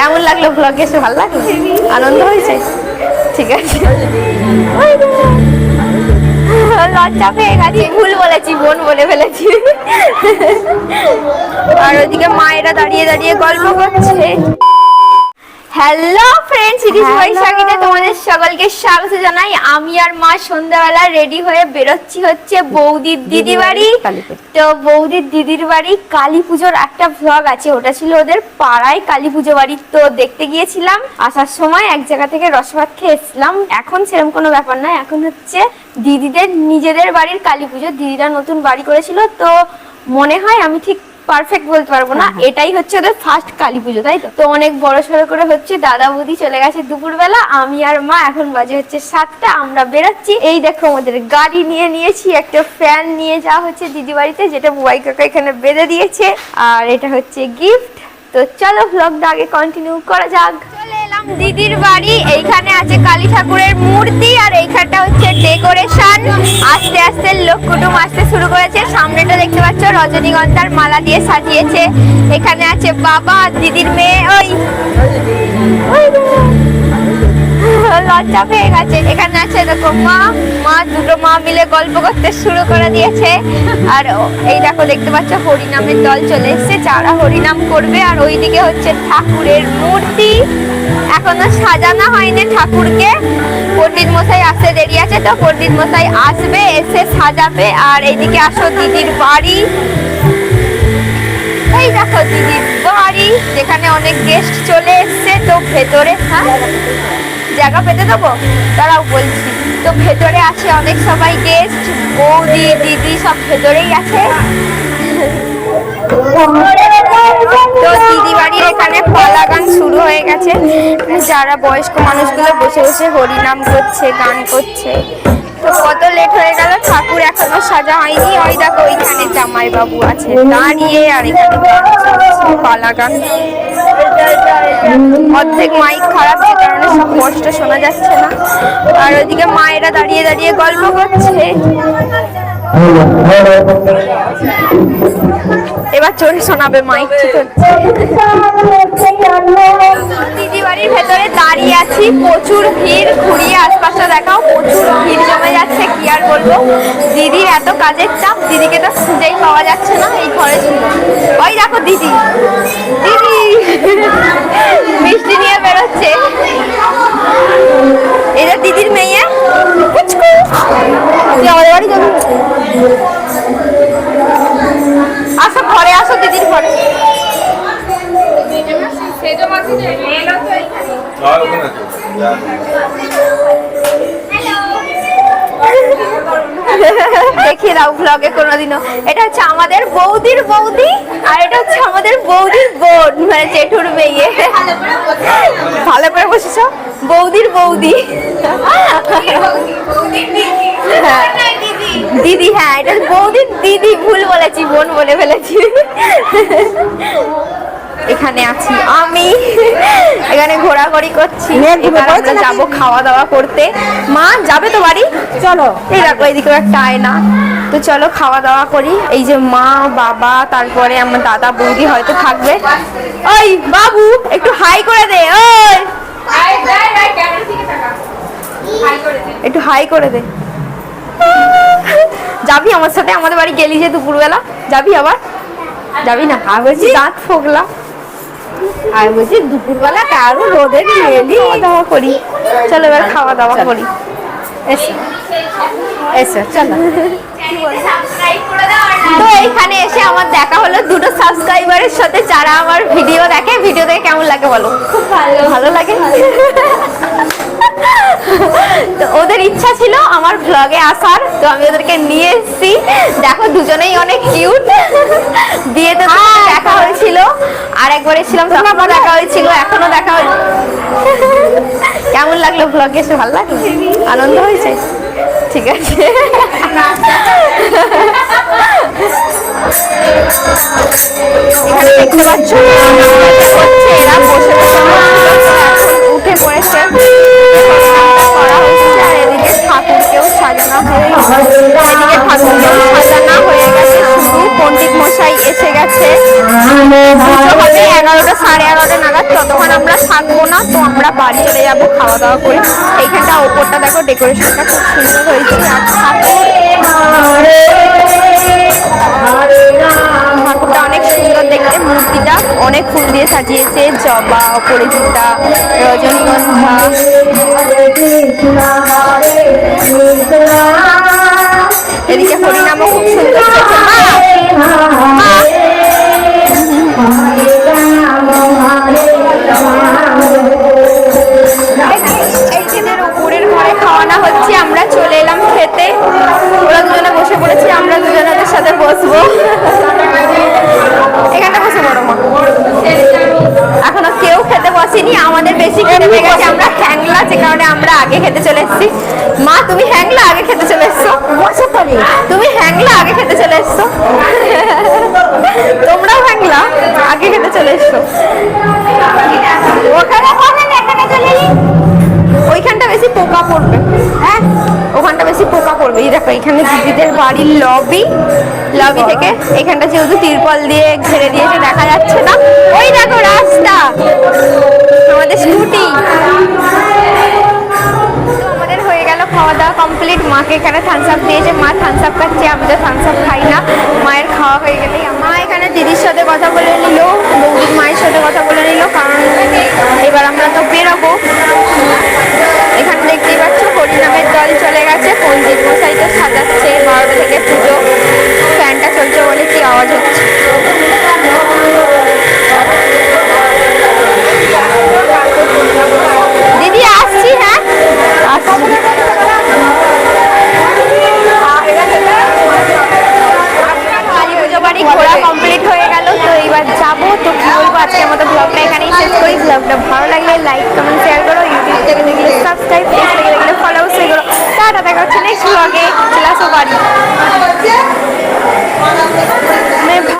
কেমন লাগল ব্লগ এসে? ভালো লাগল? আনন্দ হয়েছে? ঠিক আছে। লজ্জা পেয়ে গেছি। ভুল বলেছি, বোন বলে ফেলেছি। আর ওদিকে মায়েরা দাঁড়িয়ে দাঁড়িয়ে গল্প করছে। হ্যালো ফ্রেন্ডস ইট ইজ বৈশাখীতে তোমাদের সকলকে স্বাগত জানাই। আমি আর মা সন্ধ্যাবেলা রেডি হয়ে বেরোচ্ছি হচ্ছে বৌদির দিদি বাড়ি তো বৌদির দিদির বাড়ি কালী পুজোর একটা ভ্লগ আছে। ওটা ছিল ওদের পাড়ায় কালী পুজো বাড়ি। তো দেখতে গিয়েছিলাম আসার সময় এক জায়গা থেকে রসভাত খেয়ে এসেছিলাম। এখন সেরকম কোনো ব্যাপার নয় এখন হচ্ছে দিদিদের নিজেদের বাড়ির কালী পুজো দিদিরা নতুন বাড়ি করেছিল তো মনে হয় আমি ঠিক পারফেক্ট বলতে পারব না। এটাই হচ্ছে ওদের ফার্স্ট কালী পুজো তাই তো? তো অনেক বড় সড়ো করে হচ্ছে দাদা বৌদি চলে গেছে দুপুরবেলা আমি আর মা এখন বাজে হচ্ছে সাতটা আমরা বেরোচ্ছি। এই দেখো আমাদের গাড়ি নিয়ে নিয়েছি একটা ফ্যান নিয়ে যাওয়া হচ্ছে দিদি বাড়িতে যেটা বুবাই কাকা এখানে বেঁধে দিয়েছে। আর এটা হচ্ছে গিফট তো চলো ভ্লগটা আগে কন্টিনিউ করা যাক। চলে এলাম দিদির বাড়ি এইখানে আছে কালী ঠাকুরের মূর্তি আর এইখানটা হচ্ছে ডেকোরেশন। আস্তে আস্তে লোক কুটুম আসতে শুরু করেছে। সামনেটা দেখতে পাচ্ছ, রজনীগন্ধার মালা দিয়ে সাজিয়েছে। এখানে আছে বাবা, দিদির মেয়ে, ওই। লজ্জা পেয়ে গেছে। এখানে আছে দেখো মা মা দুটো মা মিলে গল্প করতে শুরু করে দিয়েছে। আর এই দেখো, দেখতে পাচ্ছ, হরিনামের দল চলে এসেছে। যারা হরিনাম করবে, আর ওইদিকে হচ্ছে ঠাকুরের মূর্তি। এখনও সাজানো হয়নি ঠাকুরকে। পণ্ডিত মশাই আসতে দেরি আছে তো, পণ্ডিত মশাই আসবে, এসে সাজাবে। আর এইদিকে আসো, দিদির বাড়ি। এই দেখো, দিদির বাড়ি, যেখানে অনেক গেস্ট চলে এসছে। তো ভেতরে হ্যাঁ? জায়গা পেতে দেবো? তারাও বলছি। তো ভেতরে আছে অনেক সবাই গেস্ট বৌদি, দিদি, সব ভেতরেই আছে। তো দিদি বাড়ির এখানে কলা গান শুরু হয়ে গেছে। যারা বয়স্ক মানুষগুলো বসে বসে হরিনাম করছে, গান করছে। তো কত লেট হয়ে গেল, ঠাকুর এখনও সাজা হয়নি। ওই দেখো, ওইখানে জামাই বাবু আছে, দাঁড়িয়ে আর এখানে কলা গান অর্ধেক মাইক খারাপ যে কারণে সব কষ্ট শোনা যাচ্ছে না। আর ওইদিকে মায়েরা দাঁড়িয়ে দাঁড়িয়ে গল্প করছে। এবার চোরে শোনাবে মাইক ঠিক দিদি বাড়ির ভেতরে দাঁড়িয়ে আছি, প্রচুর ভিড়, ঘুরিয়ে আশপাশটা দেখাও, প্রচুর ভিড় জমে যাচ্ছে, কি আর বলব? দিদির এত কাজের চাপ, দিদিকে তো খুঁজেই পাওয়া যাচ্ছে না এই ঘরে ওই দেখো দিদি। বেরোচ্ছে এটা দিদির মেয়ে? তুই আমাদের বাড়ি যাবি আসো ঘরে আসো দিদির ঘরে। আর ওখানে ব্লগে কোনোদিনও। এটা হচ্ছে আমাদের বৌদির বৌদি আর এটা হচ্ছে আমাদের বৌদির বোন মানে জেঠুর মেয়ে। ভালো করে বসেছ? বৌদির বৌদি। হ্যাঁ। দিদি হ্যাঁ এটা বৌদির দিদি ভুল বলেছি বোন বলে ফেলেছি। এখানে আছি আমি। এখানে ঘোরাঘুরি করছি? যাব খাওয়া দাওয়া করতে। মা যাবে তো বাড়ি? চলো এই দেখো এইদিকে একটা আয়না। তো চলো খাওয়া দাওয়া করি। এই যে মা বাবা তারপরে আমার দাদা বৌদি হয়তো থাকবে। ওই বাবু একটু হাই করে দে ওই। একটু হাই করে দে। যাবি আমার সাথে? আমাদের বাড়ি গেলি যে দুপুরবেলা? যাবি আবার? যাবি না? আর বলছি দাঁত ফোগলা। আর বলছি দুপুরবেলা কারও রোদে এলি খাওয়া দাওয়া করি। চলো এবার খাওয়া দাওয়া করি এসো। এসো চলো। তো এইখানে এসে আমার দেখা হলো দুটো সাবস্ক্রাইবারের সাথে যারা আমার ভিডিও দেখে ভিডিও দেখে কেমন লাগে বলো? খুব ভালো। ভালো লাগে? তো ওদের ইচ্ছা ছিল আমার ব্লগে আসার। তো আমি ওদেরকে নিয়ে এসেছি। দেখো দুজনেই অনেক কিউট বিয়েতে তো দেখা হয়েছিল। আর একবার এসেছিলাম তখনও দেখা হয়েছিল এখনও দেখা হয় কেমন লাগল ব্লগে এসে ভালো লাগল? আনন্দ হয়েছে? ঠিক আছে। এখানে দেখতে পাচ্ছ হচ্ছে এরা বসে বসে উঠে পড়েছে। সাজানো হয়ে গেছে। শুধু মশাই এসে গেছে। এগারোটা, সাড়ে এগারোটা নাগাদ। ততক্ষণ আমরা থাকব না, তো আমরা বাড়ি চলে যাব খাওয়া দাওয়া করে। এইখানটা ওপরটা দেখো ডেকোরেশনটা খুব সুন্দর হয়েছে। আর সাজিয়েছে জবা অপরাজিতা রজনীগন্ধা। এদিকে হরিনামও খুব সুন্দর আমাদের বেশি গেছে আমরা হ্যাংলা যে কারণে আমরা আগে খেতে চলে এসেছি। মা তুমি হ্যাংলা আগে খেতে চলে এসছো? তুমি। হ্যাংলা আগে খেতে চলে এসছো? তোমরাও হ্যাংলা আগে খেতে চলে এসছো? ওখানে ওখানে এখানে চলে ওইখানটা বেশি পোকা পড়বে। হ্যাঁ ওখানটা বেশি পোকা পড়বে। এই দেখো এখানে দিদিদের বাড়ির লবি লবি থেকে এখানটা যেহেতু তিরপল দিয়ে ঘিরে দিয়েছে দেখা যাচ্ছে না। ওই দেখো রাস্তা। আমাদের স্কুটি আমাদের হয়ে গেল খাওয়া দাওয়া কমপ্লিট মাকে এখানে থামস আপ দিয়েছে। মা থামস আপ খাচ্ছে আমি তো থামস আপ খাই না। মায়ের খাওয়া হয়ে গেলেই মা এখানে দিদির সাথে কথা বলে নিল বৌদির মায়ের সাথে কথা বলে নিল কারণ এবার আমরা খুব কী বলব আজকের মতো ব্লগটা এখানেই শেষ করি। ব্লগটা ভালো লাগলে লাইক কমেন্ট শেয়ার করো। ইউটিউব থেকে দেখলে সাবস্ক্রাইব ফেসবুক দেখলে ফলো শেয়ার করো টাটা, দেখা হচ্ছে নেক্সট ব্লগে চলে আসো বাড়ি